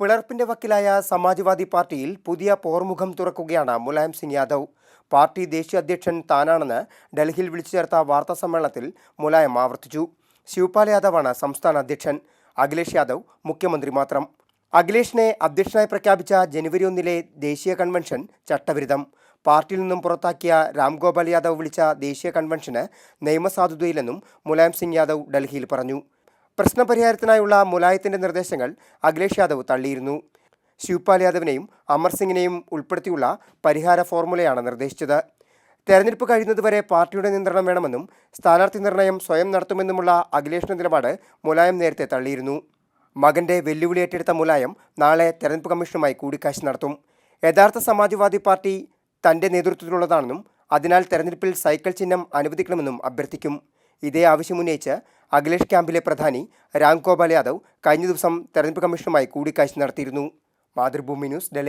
പിളർപ്പിന്റെ വക്കിലായ സമാജ്വാദി പാർട്ടിയിൽ പുതിയ പോർമുഖം തുറക്കുകയാണ് മുലായം സിംഗ് യാദവ്. പാർട്ടി ദേശീയ അധ്യക്ഷൻ താനാണെന്ന് ഡൽഹിയിൽ വിളിച്ചു ചേർത്ത വാർത്താ സമ്മേളനത്തിൽ മുലായം ആവർത്തിച്ചു. ശിവപാൽ യാദവാണ് സംസ്ഥാന അധ്യക്ഷൻ. അഖിലേഷ് യാദവ് മുഖ്യമന്ത്രി മാത്രം. അഖിലേഷിനെ അധ്യക്ഷനായി പ്രഖ്യാപിച്ച ജനുവരി ഒന്നിലെ ദേശീയ കൺവെൻഷൻ ചട്ടവിരുദ്ധം. പാർട്ടിയിൽ നിന്നും പുറത്താക്കിയ രാംഗോപാൽ യാദവ് വിളിച്ച ദേശീയ കൺവെൻഷന് നിയമസാധുതയില്ലെന്നും മുലായം സിംഗ് യാദവ് ഡൽഹിയിൽ പറഞ്ഞു. പ്രശ്നപരിഹാരത്തിനായുള്ള മുലായത്തിന്റെ നിർദ്ദേശങ്ങൾ അഖിലേഷ് യാദവ് തള്ളിയിരുന്നു. ശിവപാൽ യാദവിനെയും അമർസിംഗിനെയും ഉൾപ്പെടുത്തിയുള്ള പരിഹാര ഫോർമുലയാണ് നിർദ്ദേശിച്ചത്. തെരഞ്ഞെടുപ്പ് കഴിയുന്നതുവരെ പാർട്ടിയുടെ നിയന്ത്രണം വേണമെന്നും സ്ഥാനാർത്ഥി നിർണയം സ്വയം നടത്തുമെന്നുമുള്ള അഖിലേഷിന്റെ നിലപാട് മുലായം നേരത്തെ തള്ളിയിരുന്നു. മകന്റെ വെല്ലുവിളി ഏറ്റെടുത്ത മുലായം നാളെ തെരഞ്ഞെടുപ്പ് കമ്മീഷനുമായി കൂടിക്കാഴ്ച നടത്തും. യഥാർത്ഥ സമാജ്വാദി പാർട്ടി തന്റെ നേതൃത്വത്തിലുള്ളതാണെന്നും അതിനാൽ തെരഞ്ഞെടുപ്പിൽ സൈക്കിൾ ചിഹ്നം അനുവദിക്കണമെന്നും അഭ്യർത്ഥിക്കും. ഇതേ ആവശ്യമുന്നയിച്ച് അഖിലേഷ് ക്യാമ്പിലെ പ്രധാനി രാംഗോപാൽ യാദവ് കഴിഞ്ഞ ദിവസം തെരഞ്ഞെടുപ്പ് കമ്മീഷനുമായി കൂടിക്കാഴ്ച നടത്തിയിരുന്നു. മാതൃഭൂമി ന്യൂസ് ഡൽഹി.